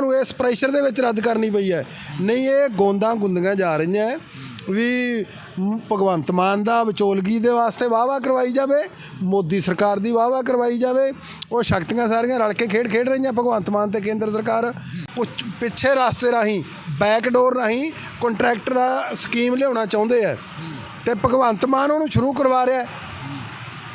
ਨੂੰ ਇਸ ਪ੍ਰੈਸ਼ਰ ਦੇ ਵਿੱਚ ਰੱਦ ਕਰਨੀ ਪਈ ਹੈ। ਨਹੀਂ, ਇਹ ਗੋਂਦਾਂ ਗੁੰਦੀਆਂ ਜਾ ਰਹੀਆਂ ਵੀ ਭਗਵੰਤ ਮਾਨ ਦਾ ਵਿਚੋਲਗੀ ਦੇ ਵਾਸਤੇ ਵਾਵਾ ਕਰਵਾਈ ਜਾਵੇ, ਮੋਦੀ ਸਰਕਾਰ ਦੀ ਵਾਵਾ ਕਰਵਾਈ ਜਾਵੇ, ਉਹ ਸ਼ਕਤੀਆਂ ਸਾਰੀਆਂ ਰਲ ਕੇ ਖੇਡ ਖੇਡ ਰਹੀਆਂ ਭਗਵੰਤ ਮਾਨ ਤੇ ਕੇਂਦਰ ਸਰਕਾਰ। ਉਹ ਪਿੱਛੇ ਰਸਤੇ ਰਾਹੀਂ ਬੈਕਡੋਰ ਰਾਹੀਂ ਕੰਟਰੈਕਟ ਦਾ ਸਕੀਮ ਲਿਆਉਣਾ ਚਾਹੁੰਦੇ ਆ ਤੇ ਭਗਵੰਤ ਮਾਨ ਉਹਨੂੰ ਸ਼ੁਰੂ ਕਰਵਾ ਰਿਹਾ ਹੈ।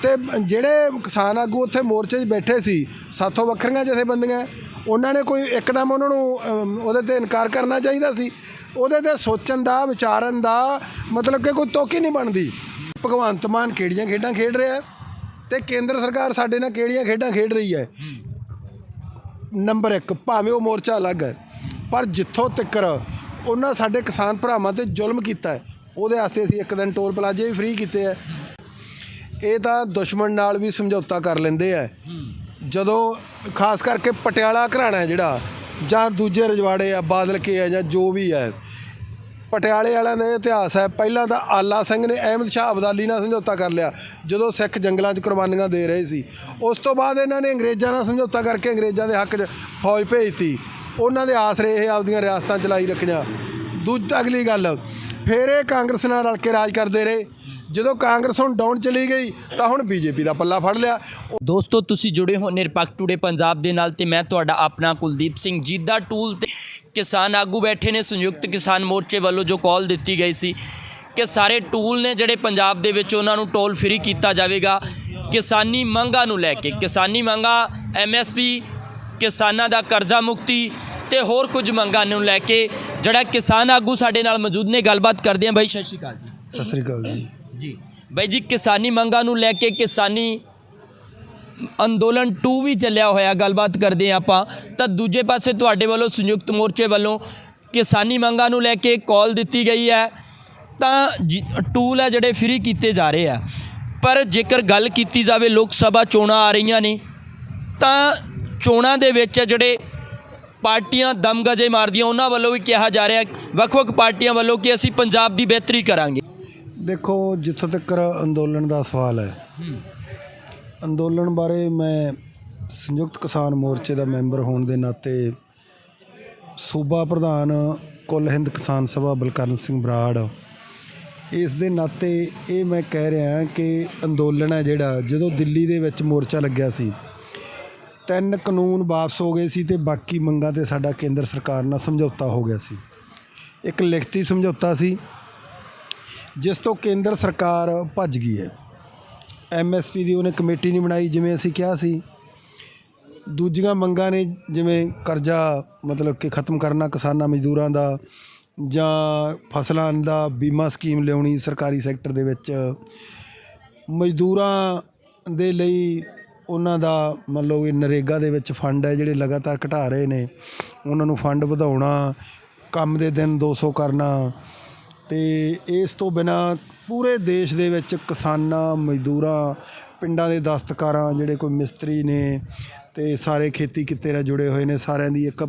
ਤੇ ਜਿਹੜੇ ਕਿਸਾਨ ਆਗੂ ਉੱਥੇ ਮੋਰਚੇ 'ਚ ਬੈਠੇ ਸੀ, ਸਾਥੋਂ ਵੱਖਰੀਆਂ ਜਥੇਬੰਦੀਆਂ ਉਹਨਾਂ ਨੇ ਕੋਈ ਇੱਕਦਮ ਉਹਨਾਂ ਨੂੰ ਅਮ, ਉਹਦੇ ਤੇ ਇਨਕਾਰ ਕਰਨਾ ਚਾਹੀਦਾ ਸੀ। ਉਹਦੇ ਤੇ ਸੋਚਣ ਦਾ ਵਿਚਾਰਨ ਦਾ ਮਤਲਬ ਕਿ ਕੋਈ ਤੋਕ ਹੀ ਨਹੀਂ ਬਣਦੀ। ਭਗਵੰਤ ਮਾਨ ਕਿਹੜੀਆਂ ਖੇਡਾਂ ਖੇਡ ਰਿਹਾ ਹੈ ਤੇ ਕੇਂਦਰ ਸਰਕਾਰ ਸਾਡੇ ਨਾਲ ਕਿਹੜੀਆਂ ਖੇਡਾਂ ਖੇਡ ਰਹੀ ਹੈ? ਨੰਬਰ 1 ਭਾਵੇਂ ਉਹ ਮੋਰਚਾ ਅਲੱਗ ਹੈ ਪਰ ਜਿੱਥੋਂ ਤੱਕਰ ਉਹਨਾਂ ਸਾਡੇ ਕਿਸਾਨ ਭਰਾਵਾਂ ਤੇ ਜ਼ੁਲਮ ਕੀਤਾ ਹੈ ਉਹਦੇ ਵਾਸਤੇ ਅਸੀਂ ਇੱਕ ਦਿਨ ਟੋਲ ਪਲਾਜ਼ੇ ਵੀ ਫ੍ਰੀ ਕੀਤੇ ਹੈ। ਇਹ ਤਾਂ ਦੁਸ਼ਮਣ ਨਾਲ ਵੀ ਸਮਝੌਤਾ ਕਰ ਲੈਂਦੇ ਆ ਜਦੋਂ ਖਾਸ ਕਰਕੇ ਪਟਿਆਲਾ ਘਰਾਣਾ ਜਿਹੜਾ, ਜਾਂ ਦੂਜੇ ਰਜਵਾੜੇ ਆ, ਬਾਦਲ ਕੇ ਆ, ਜਾਂ ਜੋ ਵੀ ਹੈ। ਪਟਿਆਲੇ ਵਾਲਿਆਂ ਦਾ ਇਹ ਇਤਿਹਾਸ ਹੈ, ਪਹਿਲਾਂ ਤਾਂ ਆਲਾ ਸਿੰਘ ਨੇ ਅਹਿਮਦ ਸ਼ਾਹ ਅਬਦਾਲੀ ਨਾਲ ਸਮਝੌਤਾ ਕਰ ਲਿਆ, ਜਦੋਂ ਸਿੱਖ ਜੰਗਲਾਂ 'ਚ ਕੁਰਬਾਨੀਆਂ ਦੇ ਰਹੇ ਸੀ। ਉਸ ਤੋਂ ਬਾਅਦ ਇਹਨਾਂ ਨੇ ਅੰਗਰੇਜ਼ਾਂ ਨਾਲ ਸਮਝੌਤਾ ਕਰਕੇ ਅੰਗਰੇਜ਼ਾਂ ਦੇ ਹੱਕ 'ਚ ਫੌਜ ਭੇਜਤੀ। ਉਹਨਾਂ ਦੇ ਆਸਰੇ ਇਹ ਆਪਦੀਆਂ ਰਿਆਸਤਾਂ ਚਲਾਈ ਰੱਖੀਆਂ। ਦੂਜੀ, ਅਗਲੀ ਗੱਲ, ਫਿਰ ਇਹ ਕਾਂਗਰਸ ਨਾਲ ਰਲ ਕੇ ਰਾਜ ਕਰਦੇ ਰਹੇ। ਜਦੋਂ ਕਾਂਗਰਸ ਹੁਣ ਡਾਊਨ ਚਲੀ ਗਈ ਤਾਂ ਹੁਣ ਬੀਜੇਪੀ ਦਾ ਪੱਲਾ ਫੜ ਲਿਆ। ਦੋਸਤੋ ਤੁਸੀਂ ਜੁੜੇ ਹੋ ਨਿਰਪੱਖ ਟੂਡੇ ਪੰਜਾਬ ਦੇ ਨਾਲ ਤੇ ਮੈਂ ਤੁਹਾਡਾ ਆਪਣਾ ਕੁਲਦੀਪ ਸਿੰਘ ਜੀਦਾ ਟੂਲ ਤੇ ਕਿਸਾਨ ਆਗੂ ਬੈਠੇ ਨੇ ਸੰਯੁਕਤ ਕਿਸਾਨ ਮੋਰਚੇ ਵੱਲੋਂ ਜੋ ਕਾਲ ਦਿੱਤੀ ਗਈ ਸੀ ਕਿ ਸਾਰੇ ਟੂਲ ਨੇ ਜਿਹੜੇ ਪੰਜਾਬ ਦੇ ਵਿੱਚ ਉਹਨਾਂ ਨੂੰ ਟੋਲ ਫ੍ਰੀ ਕੀਤਾ ਜਾਵੇਗਾ ਕਿਸਾਨੀ ਮੰਗਾਂ ਨੂੰ ਲੈ ਕੇ ਕਿਸਾਨੀ ਮੰਗਾਂ ਐਮਐਸਪੀ ਕਿਸਾਨਾਂ ਦਾ ਕਰਜ਼ਾ ਮੁਕਤੀ ਤੇ ਹੋਰ ਕੁਝ ਮੰਗਾਂ ਨੂੰ ਲੈ ਕੇ ਜਿਹੜਾ ਕਿਸਾਨ ਆਗੂ ਸਾਡੇ ਨਾਲ ਮੌਜੂਦ ਨੇ ਗੱਲਬਾਤ ਕਰਦੇ ਹਾਂ। ਬਾਈ ਸਤਿ ਸ਼੍ਰੀ ਅਕਾਲ ਜੀ। ਸਤਿ ਸ੍ਰੀ ਅਕਾਲ ਜੀ। ਬਾਈ ਜੀ, ਕਿਸਾਨੀ ਮੰਗਾਂ ਨੂੰ ਲੈ ਕੇ ਕਿਸਾਨੀ ਅੰਦੋਲਨ 2 ਵੀ ਚੱਲਿਆ ਹੋਇਆ, ਗੱਲਬਾਤ ਕਰਦੇ ਹਾਂ ਆਪਾਂ। ਤਾਂ ਦੂਜੇ ਪਾਸੇ ਤੁਹਾਡੇ ਵੱਲੋਂ ਸੰਯੁਕਤ ਮੋਰਚੇ ਵੱਲੋਂ ਕਿਸਾਨੀ ਮੰਗਾਂ ਨੂੰ ਲੈ ਕੇ ਕਾਲ ਦਿੱਤੀ ਗਈ ਹੈ। ਤਾਂ ਜੀ- ਟੂਲ ਹੈ ਜਿਹੜੇ ਫ੍ਰੀ ਕੀਤੇ ਜਾ ਰਹੇ ਆ। ਪਰ ਜੇਕਰ ਗੱਲ ਕੀਤੀ ਜਾਵੇ, ਲੋਕ ਸਭਾ ਚੋਣਾਂ ਆ ਰਹੀਆਂ ਨੇ, ਤਾਂ ਚੋਣਾਂ ਦੇ ਵਿੱਚ ਜਿਹੜੇ ਪਾਰਟੀਆਂ ਦਮਗਜੇ ਮਾਰਦੀਆਂ, ਉਹਨਾਂ ਵੱਲੋਂ ਵੀ ਕਿਹਾ ਜਾ ਰਿਹਾ, ਵੱਖ-ਵੱਖ ਪਾਰਟੀਆਂ ਵੱਲੋਂ ਕਿ ਅਸੀਂ ਪੰਜਾਬ ਦੀ ਬਿਹਤਰੀ ਕਰਾਂਗੇ। ਦੇਖੋ, ਜਿੱਥੋਂ ਤੱਕ ਅੰਦੋਲਨ ਦਾ ਸਵਾਲ ਹੈ, ਅੰਦੋਲਨ ਬਾਰੇ ਮੈਂ ਸੰਯੁਕਤ ਕਿਸਾਨ ਮੋਰਚੇ ਦਾ ਮੈਂਬਰ ਹੋਣ ਦੇ ਨਾਤੇ ਸੂਬਾ ਪ੍ਰਧਾਨ ਕੁੱਲ ਹਿੰਦ ਕਿਸਾਨ ਸਭਾ ਬਲਕਰਨ ਸਿੰਘ ਬਰਾੜ, ਇਸ ਦੇ ਨਾਤੇ ਇਹ ਮੈਂ ਕਹਿ ਰਿਹਾ ਕਿ ਅੰਦੋਲਨ ਹੈ ਜਿਹੜਾ, ਜਦੋਂ ਦਿੱਲੀ ਦੇ ਵਿੱਚ ਮੋਰਚਾ ਲੱਗਿਆ ਸੀ, ਤਿੰਨ ਕਾਨੂੰਨ ਵਾਪਸ ਹੋ ਗਏ ਸੀ ਤੇ ਬਾਕੀ ਮੰਗਾਂ ਤੇ ਸਾਡਾ ਕੇਂਦਰ ਸਰਕਾਰ ਨਾਲ ਸਮਝੌਤਾ ਹੋ ਗਿਆ ਸੀ। ਇੱਕ ਲਿਖਤੀ ਸਮਝੌਤਾ ਸੀ ਜਿਸ ਤੋਂ ਕੇਂਦਰ ਸਰਕਾਰ ਭੱਜ ਗਈ ਹੈ। ਐਮਐਸਪੀ ਦੀ ਉਹਨੇ ਕਮੇਟੀ ਨਹੀਂ ਬਣਾਈ, ਜਿਵੇਂ ਅਸੀਂ ਕਿਹਾ ਸੀ। ਦੂਜੀਆਂ ਮੰਗਾਂ ਨੇ ਜਿਵੇਂ ਕਰਜ਼ਾ ਮਤਲਬ ਕਿ ਖਤਮ ਕਰਨਾ ਕਿਸਾਨਾਂ ਮਜ਼ਦੂਰਾਂ ਦਾ, ਜਾਂ ਫਸਲਾਂ ਦਾ ਬੀਮਾ ਸਕੀਮ ਲਿਆਉਣੀ ਸਰਕਾਰੀ ਸੈਕਟਰ ਦੇ ਵਿੱਚ। ਮਜ਼ਦੂਰਾਂ ਦੇ ਲਈ ਉਹਨਾਂ ਦਾ ਮੰਨ ਲਓ ਕਿ ਨਰੇਗਾ ਦੇ ਵਿੱਚ ਫੰਡ ਹੈ, ਜਿਹੜੇ ਲਗਾਤਾਰ ਘਟਾ ਰਹੇ ਨੇ। ਉਹਨਾਂ ਨੂੰ ਫੰਡ ਵਧਾਉਣਾ, ਕੰਮ ਦੇ ਦਿਨ 200 ਕਰਨਾ ਤੇ ਇਸ ਤੋਂ ਬਿਨਾ ਪੂਰੇ ਦੇਸ਼ ਦੇ ਵਿੱਚ ਕਿਸਾਨਾਂ, ਮਜ਼ਦੂਰਾਂ, ਪਿੰਡਾਂ ਦੇ ਦਸਤਕਾਰਾਂ ਜਿਹੜੇ ਕੋਈ ਮਿਸਤਰੀ ਨੇ ਤੇ ਸਾਰੇ ਖੇਤੀ ਕਿੱਤੇ ਨਾਲ ਜੁੜੇ ਹੋਏ ਨੇ, ਸਾਰਿਆਂ ਦੀ ਇੱਕ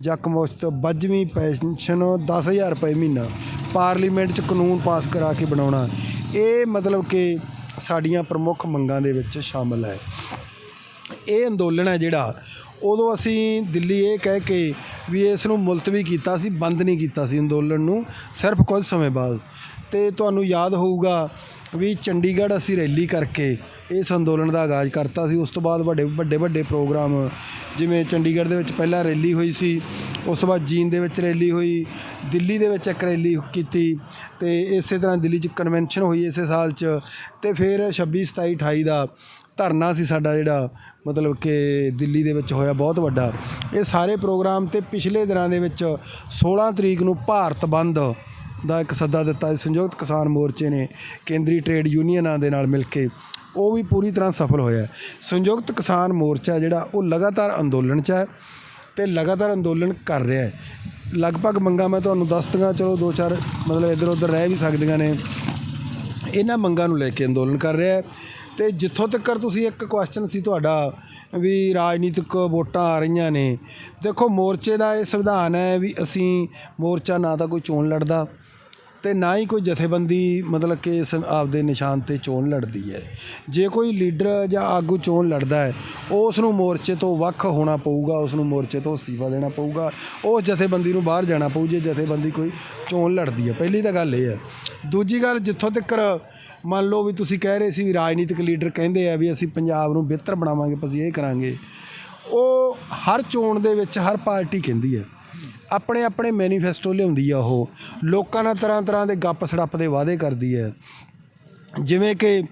ਜਕਮੋਸਤ ਵੱਜਵੀਂ ਪੈਨਸ਼ਨ 10000 ਰੁਪਏ ਮਹੀਨਾ, ਪਾਰਲੀਮੈਂਟ 'ਚ ਕਾਨੂੰਨ ਪਾਸ ਕਰਾ ਕੇ ਬਣਾਉਣਾ, ਇਹ ਮਤਲਬ ਕਿ ਸਾਡੀਆਂ ਪ੍ਰਮੁੱਖ ਮੰਗਾਂ ਦੇ ਵਿੱਚ ਸ਼ਾਮਲ ਹੈ। ਇਹ ਅੰਦੋਲਨ ਹੈ ਜਿਹੜਾ, ਉਦੋਂ ਅਸੀਂ ਦਿੱਲੀ ਇਹ ਕਹਿ ਕੇ ਵੀ ਇਸ ਨੂੰ ਮੁਲਤਵੀ ਕੀਤਾ ਸੀ, ਬੰਦ ਨਹੀਂ ਕੀਤਾ ਸੀ ਅੰਦੋਲਨ ਨੂੰ, ਸਿਰਫ ਕੁਝ ਸਮੇਂ ਬਾਅਦ। ਤੇ ਤੁਹਾਨੂੰ ਯਾਦ ਹੋਊਗਾ ਵੀ ਚੰਡੀਗੜ੍ਹ ਅਸੀਂ ਰੈਲੀ ਕਰਕੇ ਇਸ ਅੰਦੋਲਨ ਦਾ ਆਗਾਜ਼ ਕਰਤਾ ਸੀ। ਉਸ ਤੋਂ ਬਾਅਦ ਵੱਡੇ ਵੱਡੇ ਵੱਡੇ ਪ੍ਰੋਗਰਾਮ, ਜਿਵੇਂ ਚੰਡੀਗੜ੍ਹ ਦੇ ਵਿੱਚ ਪਹਿਲਾਂ ਰੈਲੀ ਹੋਈ ਸੀ, ਉਸ ਤੋਂ ਬਾਅਦ ਜੀਨ ਦੇ ਵਿੱਚ ਰੈਲੀ ਹੋਈ, ਦਿੱਲੀ ਦੇ ਵਿੱਚ ਇੱਕ ਰੈਲੀ ਕੀਤੀ ਤੇ ਇਸੇ ਤਰ੍ਹਾਂ ਦਿੱਲੀ 'ਚ ਕਨਵੈਨਸ਼ਨ ਹੋਈ ਇਸੇ ਸਾਲ 'ਚ ਤੇ ਫਿਰ 26 27 28 ਦਾ ਧਰਨਾ ਸੀ ਸਾਡਾ ਜਿਹੜਾ, ਮਤਲਬ ਕਿ ਦਿੱਲੀ ਦੇ ਵਿੱਚ ਹੋਇਆ ਬਹੁਤ ਵੱਡਾ। ਇਹ ਸਾਰੇ ਪ੍ਰੋਗਰਾਮ ਤੇ ਪਿਛਲੇ ਦਿਨਾਂ ਦੇ ਵਿੱਚ 16 ਤਰੀਕ ਨੂੰ ਭਾਰਤ ਬੰਦ ਦਾ ਇੱਕ ਸੱਦਾ ਦਿੱਤਾ ਸੀ। ਸੰਯੁਕਤ ਕਿਸਾਨ ਮੋਰਚੇ ਨੇ ਕੇਂਦਰੀ ਟ੍ਰੇਡ ਯੂਨੀਅਨਾਂ ਦੇ ਨਾਲ ਮਿਲ ਕੇ ਉਹ ਵੀ ਪੂਰੀ ਤਰ੍ਹਾਂ ਸਫਲ ਹੋਇਆ। ਸੰਯੁਕਤ ਕਿਸਾਨ ਮੋਰਚਾ ਜਿਹੜਾ, ਉਹ ਲਗਾਤਾਰ ਅੰਦੋਲਨ 'ਚ ਹੈ ਤੇ ਲਗਾਤਾਰ ਅੰਦੋਲਨ ਕਰ ਰਿਹਾ ਹੈ। ਲਗਭਗ ਮੰਗਾਂ ਮੈਂ ਤੁਹਾਨੂੰ ਦੱਸ ਦਿਆਂ ਚਲੋ ਦੋ ਚਾਰ ਮਤਲਬ ਇੱਧਰ ਉੱਧਰ ਰਹਿ ਵੀ ਸਕਦੀਆਂ ਨੇ। ਇਹਨਾਂ ਮੰਗਾਂ ਨੂੰ ਲੈ ਕੇ ਅੰਦੋਲਨ ਕਰ ਰਿਹਾ ਹੈ। ਤੇ ਜਿੱਥੋਂ ਤੱਕ ਤੁਸੀਂ ਇੱਕ ਕੁਐਸਚਨ ਸੀ ਤੁਹਾਡਾ ਵੀ ਰਾਜਨੀਤਿਕ ਵੋਟਾਂ ਆ ਰਹੀਆਂ ਨੇ, ਦੇਖੋ ਮੋਰਚੇ ਦਾ ਇਹ ਸੰਵਿਧਾਨ ਹੈ ਵੀ ਅਸੀਂ ਮੋਰਚਾ ਨਾ ਤਾਂ ਕੋਈ ਚੋਣ ਲੜਦਾ ਤੇ ਨਾ ਹੀ ਕੋਈ ਜਥੇਬੰਦੀ ਮਤਲਬ ਕਿ ਆਪਦੇ ਨਿਸ਼ਾਨ ਤੇ ਚੋਣ ਲੜਦੀ ਹੈ। ਜੇ ਕੋਈ ਲੀਡਰ ਜਾਂ ਆਗੂ ਚੋਣ ਲੜਦਾ ਹੈ ਉਸ ਨੂੰ ਮੋਰਚੇ ਤੋਂ ਵੱਖ ਹੋਣਾ ਪਊਗਾ ਉਸ ਨੂੰ ਮੋਰਚੇ ਤੋਂ ਅਸਤੀਫਾ ਦੇਣਾ ਪਊਗਾ ਉਸ ਜਥੇਬੰਦੀ ਨੂੰ ਬਾਹਰ ਜਾਣਾ ਪਊ, ਜੇ ਜਥੇਬੰਦੀ ਕੋਈ ਚੋਣ ਲੜਦੀ ਹੈ। ਪਹਿਲੀ ਤਾਂ ਗੱਲ ਇਹ ਹੈ। ਦੂਜੀ ਗੱਲ ਜਿੱਥੋਂ ਤੱਕ ਮੰਨ ਲਓ ਵੀ ਤੁਸੀਂ ਕਹਿ ਰਹੇ ਸੀ ਵੀ ਰਾਜਨੀਤਿਕ ਲੀਡਰ ਕਹਿੰਦੇ ਆ ਵੀ ਅਸੀਂ ਪੰਜਾਬ ਨੂੰ ਬਿਹਤਰ ਬਣਾਵਾਂਗੇ ਅਸੀਂ ਇਹ ਕਰਾਂਗੇ। ਉਹ ਹਰ ਚੋਣ ਦੇ ਵਿੱਚ ਹਰ ਪਾਰਟੀ ਕਹਿੰਦੀ ਹੈ ਆਪਣੇ ਆਪਣੇ ਮੈਨੀਫੈਸਟੋ ਲਿਆਉਂਦੀ ਆ ਉਹ। ਲੋਕਾਂ ਨਾਲ ਤਰ੍ਹਾਂ ਤਰ੍ਹਾਂ ਦੇ ਗੱਪ ਸੜੱਪ ਦੇ ਵਾਅਦੇ ਕਰਦੀ ਹੈ ਜਿਵੇਂ ਕਿ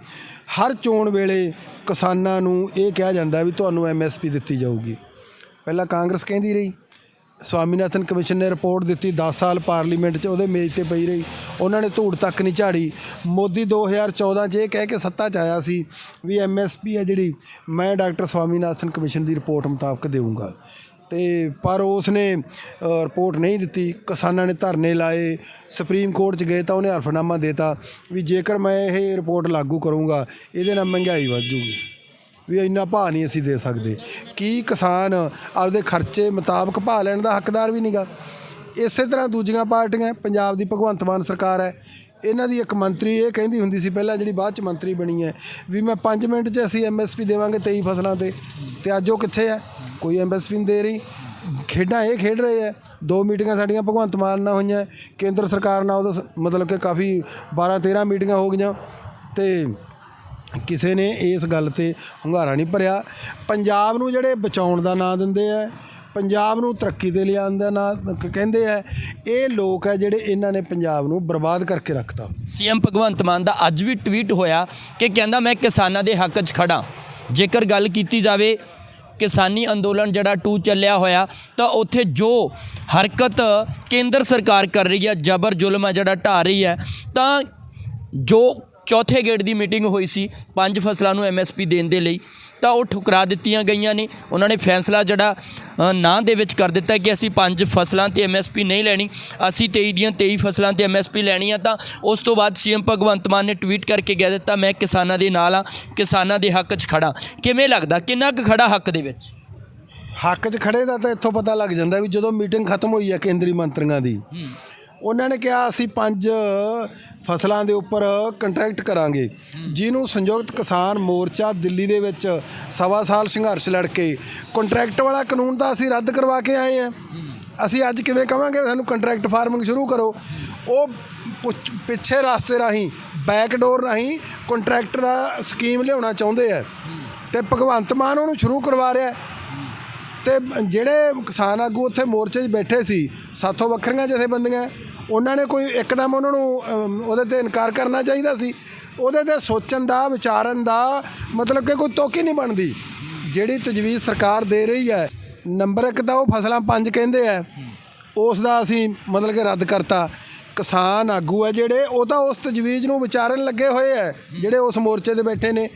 ਹਰ ਚੋਣ ਵੇਲੇ ਕਿਸਾਨਾਂ ਨੂੰ ਇਹ ਕਿਹਾ ਜਾਂਦਾ ਵੀ ਤੁਹਾਨੂੰ ਐਮਐਸਪੀ ਦਿੱਤੀ ਜਾਊਗੀ। ਪਹਿਲਾਂ ਕਾਂਗਰਸ ਕਹਿੰਦੀ ਰਹੀ। ਸਵਾਮੀਨਾਥਨ ਕਮਿਸ਼ਨ ਨੇ ਰਿਪੋਰਟ ਦਿੱਤੀ 10 ਸਾਲ ਪਾਰਲੀਮੈਂਟ 'ਚ ਉਹਦੇ ਮੇਜ਼ ਤੇ ਪਈ ਰਹੀ। ਉਹਨਾਂ ਨੇ ਧੂੜ ਤੱਕ ਨਹੀਂ ਝਾੜੀ। ਮੋਦੀ 2014 'ਚ ਇਹ ਕਹਿ ਕੇ ਸੱਤਾ 'ਚ ਆਇਆ ਸੀ ਵੀ ਐਮਐਸਪੀ ਹੈ ਜਿਹੜੀ, ਮੈਂ ਡਾਕਟਰ ਸਵਾਮੀਨਾਥਨ ਕਮਿਸ਼ਨ ਦੀ ਰਿਪੋਰਟ ਮੁਤਾਬਕ ਦੇਵਾਂਗਾ ਤੇ ਪਰ ਉਸ ਨੇ ਰਿਪੋਰਟ ਨਹੀਂ ਦਿੱਤੀ। ਕਿਸਾਨਾਂ ਨੇ ਧਰਨੇ ਲਾਏ, ਸੁਪਰੀਮ ਕੋਰਟ 'ਚ ਗਏ ਤਾਂ ਉਹਨੇ ਹਰਫਨਾਮਾ ਦੇਤਾ ਵੀ ਜੇਕਰ ਮੈਂ ਇਹ ਰਿਪੋਰਟ ਲਾਗੂ ਕਰੂੰਗਾ, ਇਹਦੇ ਨਾਲ ਮਹਿੰਗਾਈ ਵੱਧ ਜੂਗੀ। ਵੀ ਇੰਨਾ ਭਾਅ ਨਹੀਂ ਅਸੀਂ ਦੇ ਸਕਦੇ। ਕੀ ਕਿਸਾਨ ਆਪਦੇ ਖਰਚੇ ਮੁਤਾਬਕ ਭਾਅ ਲੈਣ ਦਾ ਹੱਕਦਾਰ ਵੀ ਨਹੀਂਗਾ ਇਸੇ ਤਰ੍ਹਾਂ ਦੂਜੀਆਂ ਪਾਰਟੀਆਂ, ਪੰਜਾਬ ਦੀ ਭਗਵੰਤ ਮਾਨ ਸਰਕਾਰ ਹੈ, ਇਹਨਾਂ ਦੀ ਇੱਕ ਮੰਤਰੀ ਇਹ ਕਹਿੰਦੀ ਹੁੰਦੀ ਸੀ ਪਹਿਲਾਂ ਜਿਹੜੀ ਬਾਅਦ ਚ ਮੰਤਰੀ ਬਣੀ ਹੈ ਵੀ ਮੈਂ 5 ਮਿੰਟ 'ਚ ਅਸੀਂ ਐਮਐਸਪੀ ਦੇਵਾਂਗੇ 23 ਫਸਲਾਂ ਤੇ ਤੇ ਅੱਜ ਉਹ ਕਿੱਥੇ ਹੈ? ਕੋਈ ਐਮਐਸਪੀ ਨਹੀਂ ਦੇ ਰਹੀ। ਖੇਡਾਂ ਇਹ ਖੇਡ ਰਹੇ ਹੈ, ਦੋ ਮੀਟਿੰਗਾਂ ਸਾਡੀਆਂ ਭਗਵੰਤ ਮਾਨ ਨਾਲ ਹੋਈਆਂ, ਕੇਂਦਰ ਸਰਕਾਰ ਨਾਲ ਉਹਦਾ ਸ- ਮਤਲਬ ਕਿ ਕਾਫੀ 12 13 ਮੀਟਿੰਗਾਂ ਹੋ ਗਈਆਂ, ਤੇ ਕਿਸੇ ਨੇ ਇਸ ਗੱਲ ਤੇ ਹੁੰਗਾਰਾ ਨਹੀਂ ਭਰਿਆ। ਪੰਜਾਬ ਨੂੰ ਜਿਹੜੇ ਬਚਾਉਣ ਦਾ ਨਾਂ ਦਿੰਦੇ ਆ, ਪੰਜਾਬ ਨੂੰ ਤਰੱਕੀ ਤੇ ਲਿਆਉਣ ਦਾ ਨਾਂ ਕਹਿੰਦੇ ਆ, ਇਹ ਲੋਕ ਹੈ ਜਿਹੜੇ ਇਹਨਾਂ ਨੇ ਪੰਜਾਬ ਨੂੰ ਬਰਬਾਦ ਕਰਕੇ ਰੱਖਤਾ। ਸੀਐਮ ਭਗਵੰਤ ਮਾਨ ਦਾ ਅੱਜ ਵੀ ਟਵੀਟ ਹੋਇਆ ਕਿ ਕਹਿੰਦਾ ਮੈਂ ਕਿਸਾਨਾਂ ਦੇ ਹੱਕ 'ਚ ਖੜਾ ਜੇਕਰ ਗੱਲ ਕੀਤੀ ਜਾਵੇ ਕਿਸਾਨੀ ਅੰਦੋਲਨ ਜਿਹੜਾ ਟੂ ਚੱਲਿਆ ਹੋਇਆ, ਤਾਂ ਉੱਥੇ ਜੋ ਹਰਕਤ ਕੇਂਦਰ ਸਰਕਾਰ ਕਰ ਰਹੀ ਹੈ ਜ਼ਬਰ ਜ਼ੁਲਮ ਹੈ ਜਿਹੜਾ ਢਾ ਰਹੀ ਹੈ, ਤਾਂ ਜੋ ਚੌਥੇ ਗੇੜ ਦੀ ਮੀਟਿੰਗ ਹੋਈ ਸੀ ਪੰਜ ਫਸਲਾਂ ਨੂੰ ਐਮਐਸਪੀ ਦੇਣ ਦੇ ਲਈ। ਤਾਂ ਉਹ ਠੁਕਰਾ ਦਿੱਤੀਆਂ ਗਈਆਂ ਨੇ। ਉਹਨਾਂ ਨੇ ਫੈਸਲਾ ਜਿਹੜਾ ਨਾਂ ਦੇ ਵਿੱਚ ਕਰ ਦਿੱਤਾ ਕਿ ਅਸੀਂ ਪੰਜ ਫਸਲਾਂ ਤੇ ਐਮਐਸਪੀ ਨਹੀਂ ਲੈਣੀ। ਅਸੀਂ 23 ਦੀਆਂ 23 ਫਸਲਾਂ ਤੇ ਐਮਐਸਪੀ ਲੈਣੀ ਆ ਤਾਂ ਉਸ ਤੋਂ ਬਾਅਦ ਸੀਐਮ ਭਗਵੰਤ ਮਾਨ ਨੇ ਟਵੀਟ ਕਰਕੇ ਕਹਿ ਦਿੱਤਾ ਮੈਂ ਕਿਸਾਨਾਂ ਦੇ ਨਾਲ ਆ ਕਿਸਾਨਾਂ ਦੇ ਹੱਕ 'ਚ ਖੜਾ ਕਿਵੇਂ ਲੱਗਦਾ? ਕਿੰਨਾ ਕੁ ਖੜਾ ਹੱਕ ਦੇ ਵਿੱਚ? ਹੱਕ 'ਚ ਖੜੇ ਦਾ ਤਾਂ ਇੱਥੋਂ ਪਤਾ ਲੱਗ ਜਾਂਦਾ ਵੀ ਜਦੋਂ ਮੀਟਿੰਗ ਖਤਮ ਹੋਈ ਹੈ ਕੇਂਦਰੀ ਮੰਤਰੀਆਂ ਦੀ ਉਹਨਾਂ ਨੇ ਕਿਹਾ, ਅਸੀਂ ਪੰਜ ਫਸਲਾਂ ਦੇ ਉੱਪਰ ਕੰਟਰੈਕਟ ਕਰਾਂਗੇ। ਜਿਹਨੂੰ ਸੰਯੁਕਤ ਕਿਸਾਨ ਮੋਰਚਾ ਦਿੱਲੀ ਦੇ ਵਿੱਚ ਸਵਾ ਸਾਲ ਸੰਘਰਸ਼ ਲੜ ਕੇ ਕੰਟਰੈਕਟ ਵਾਲਾ ਕਾਨੂੰਨ ਤਾਂ ਅਸੀਂ ਰੱਦ ਕਰਵਾ ਕੇ ਆਏ ਆ। ਅਸੀਂ ਅੱਜ ਕਿਵੇਂ ਕਵਾਂਗੇ? ਸਾਨੂੰ ਕੰਟਰੈਕਟ ਫਾਰਮਿੰਗ ਸ਼ੁਰੂ ਕਰੋ। ਉਹ ਪੁੱਛ- ਪਿੱਛੇ ਰਸਤੇ ਰਾਹੀਂ ਬੈਕਡੋਰ ਰਾਹੀਂ ਕੰਟਰੈਕਟ ਦਾ ਸਕੀਮ ਲਿਆਉਣਾ ਚਾਹੁੰਦੇ ਆ। ਤੇ ਭਗਵੰਤ ਮਾਨ ਉਹਨੂੰ ਸ਼ੁਰੂ ਕਰਵਾ ਰਿਹਾ। ਤੇ ਜਿਹੜੇ ਕਿਸਾਨ ਆਗੂ ਉੱਥੇ ਮੋਰਚੇ 'ਚ ਬੈਠੇ ਸੀ, ਸਾਥੋਂ ਵੱਖਰੀਆਂ ਜਥੇਬੰਦੀਆਂ। ਉਹਨਾਂ ਨੇ ਕੋਈ ਇੱਕਦਮ ਉਹਨਾਂ ਨੂੰ ਅਮ, ਉਹਦੇ ਤੇ ਇਨਕਾਰ ਕਰਨਾ ਚਾਹੀਦਾ ਸੀ। ਉਹਦੇ ਤੇ ਸੋਚਣ ਦਾ ਵਿਚਾਰਨ ਦਾ ਮਤਲਬ ਕਿ ਕੋਈ ਤੋਕੀ ਨਹੀਂ ਬਣਦੀ। ਜਿਹੜੀ ਤਜਵੀਜ਼ ਸਰਕਾਰ ਦੇ ਰਹੀ ਹੈ ਨੰਬਰ ਇੱਕ ਤਾਂ ਉਹ ਫਸਲਾਂ ਪੰਜ ਕਹਿੰਦੇ ਆ। ਉਸ ਦਾ ਅਸੀਂ ਮਤਲਬ ਕਿ ਰੱਦ ਕਰਤਾ। ਕਿਸਾਨ ਆਗੂ ਹੈ ਜਿਹੜੇ ਉਹ ਤਾਂ ਉਸ ਤਜਵੀਜ਼ ਨੂੰ ਵਿਚਾਰਨ ਲੱਗੇ ਹੋਏ ਹੈ ਜਿਹੜੇ ਉਸ ਮੋਰਚੇ ਤੇ ਬੈਠੇ ਨੇ।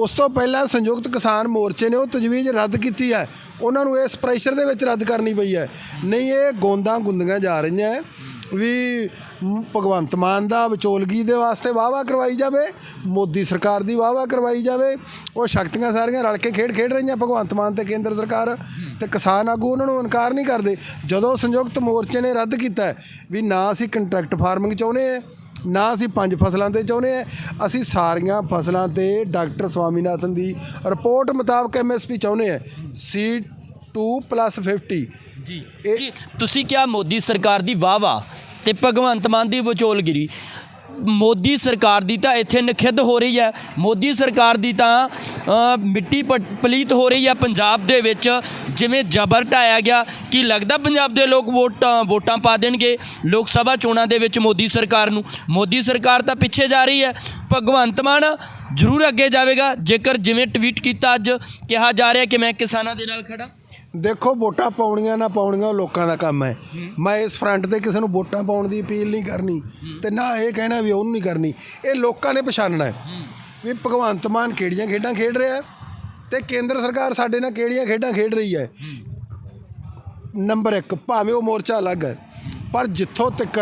ਉਸ ਤੋਂ ਪਹਿਲਾਂ ਸੰਯੁਕਤ ਕਿਸਾਨ ਮੋਰਚੇ ਨੇ ਉਹ ਤਜਵੀਜ਼ ਰੱਦ ਕੀਤੀ ਹੈ ਉਹਨਾਂ ਨੂੰ ਇਸ ਪ੍ਰੈਸ਼ਰ ਦੇ ਵਿੱਚ ਰੱਦ ਕਰਨੀ ਪਈ ਹੈ ਨਹੀਂ ਇਹ ਗੋਂਦਾਂ ਗੁੰਦੀਆਂ ਜਾ ਰਹੀਆਂ। ਹੈ ਵੀ ਭਗਵੰਤ ਮਾਨ ਦਾ ਵਿਚੋਲਗੀ ਦੇ ਵਾਸਤੇ ਵਾਵਾ ਕਰਵਾਈ ਜਾਵੇ, ਮੋਦੀ ਸਰਕਾਰ ਦੀ ਵਾਵਾ ਕਰਵਾਈ ਜਾਵੇ, ਉਹ ਸ਼ਕਤੀਆਂ ਸਾਰੀਆਂ ਰਲ ਕੇ ਖੇਡ ਖੇਡ ਰਹੀਆਂ ਭਗਵੰਤ ਮਾਨ ਤੇ ਕੇਂਦਰ ਸਰਕਾਰ ਤੇ ਕਿਸਾਨ ਆਗੂ ਉਹਨਾਂ ਨੂੰ ਇਨਕਾਰ ਨਹੀਂ ਕਰਦੇ। ਜਦੋਂ ਸੰਯੁਕਤ ਮੋਰਚੇ ਨੇ ਰੱਦ ਕੀਤਾ ਵੀ ਨਾ ਅਸੀਂ ਕੰਟਰੈਕਟ ਫਾਰਮਿੰਗ ਚਾਹੁੰਦੇ ਆ ਨਾ ਅਸੀਂ ਪੰਜ ਫਸਲਾਂ ਤੇ ਚਾਹੁੰਦੇ ਆ ਅਸੀਂ ਸਾਰੀਆਂ ਫਸਲਾਂ ਤੇ ਡਾਕਟਰ ਸਵਾਮੀਨਾਥਨ ਦੀ ਰਿਪੋਰਟ ਮੁਤਾਬਕ ਐਮਐਸਪੀ ਚਾਹੁੰਦੇ ਆ ਸੀ 2 50 ਜੀ। ਕੀ ਤੁਸੀਂ ਕਿਹਾ ਮੋਦੀ ਸਰਕਾਰ ਦੀ ਵਾਹ ਵਾਹ ਤੇ ਭਗਵੰਤ ਮਾਨ ਦੀ ਵਿਚੋਲਗਿਰੀ? ਮੋਦੀ ਸਰਕਾਰ ਦੀ ਤਾਂ ਇੱਥੇ ਨਖਿੱਧ ਹੋ ਰਹੀ ਹੈ। ਮੋਦੀ ਸਰਕਾਰ ਦੀ ਤਾਂ ਮਿੱਟੀ ਪਲੀਤ ਹੋ ਰਹੀ ਹੈ ਪੰਜਾਬ ਦੇ ਵਿੱਚ। ਜਿਵੇਂ ਜ਼ਬਰ ਢਾਇਆ ਗਿਆ ਕੀ ਲੱਗਦਾ ਪੰਜਾਬ ਦੇ ਲੋਕ ਵੋਟਾਂ ਵੋਟਾਂ ਪਾ ਦੇਣਗੇ ਲੋਕ ਸਭਾ ਚੋਣਾਂ ਦੇ ਵਿੱਚ ਮੋਦੀ ਸਰਕਾਰ ਨੂੰ? ਮੋਦੀ ਸਰਕਾਰ ਤਾਂ ਪਿੱਛੇ ਜਾ ਰਹੀ ਹੈ। ਭਗਵੰਤ ਮਾਨ ਜ਼ਰੂਰ ਅੱਗੇ ਜਾਵੇਗਾ। ਜੇਕਰ ਜਿਵੇਂ ਟਵੀਟ ਕੀਤਾ ਅੱਜ ਕਿਹਾ ਜਾ ਰਿਹਾ ਕਿ ਮੈਂ ਕਿਸਾਨਾਂ ਦੇ ਨਾਲ ਖੜਾ ਦੇਖੋ ਵੋਟਾਂ ਪਾਉਣੀਆਂ ਨਾ ਪਾਉਣੀਆਂ ਉਹ ਲੋਕਾਂ ਦਾ ਕੰਮ ਹੈ। ਮੈਂ ਇਸ ਫਰੰਟ ਤੇ ਕਿਸੇ ਨੂੰ ਵੋਟਾਂ ਪਾਉਣ ਦੀ ਅਪੀਲ ਨਹੀਂ ਕਰਨੀ ਤੇ ਨਾ ਇਹ ਕਹਿਣਾ ਵੀ ਉਹਨੂੰ ਨਹੀਂ ਕਰਨੀ। ਇਹ ਲੋਕਾਂ ਨੇ ਪਛਾਣਨਾ ਹੈ। ਵੀ ਭਗਵੰਤ ਮਾਨ ਕਿਹੜੀਆਂ ਖੇਡਾਂ ਖੇਡ ਰਿਹਾ ਹੈ ਤੇ ਕੇਂਦਰ ਸਰਕਾਰ ਸਾਡੇ ਨਾਲ ਕਿਹੜੀਆਂ ਖੇਡਾਂ ਖੇਡ ਰਹੀ ਹੈ। ਨੰਬਰ 1 ਭਾਵੇਂ ਉਹ ਮੋਰਚਾ ਅਲੱਗ ਹੈ ਪਰ ਜਿੱਥੋਂ ਤੱਕ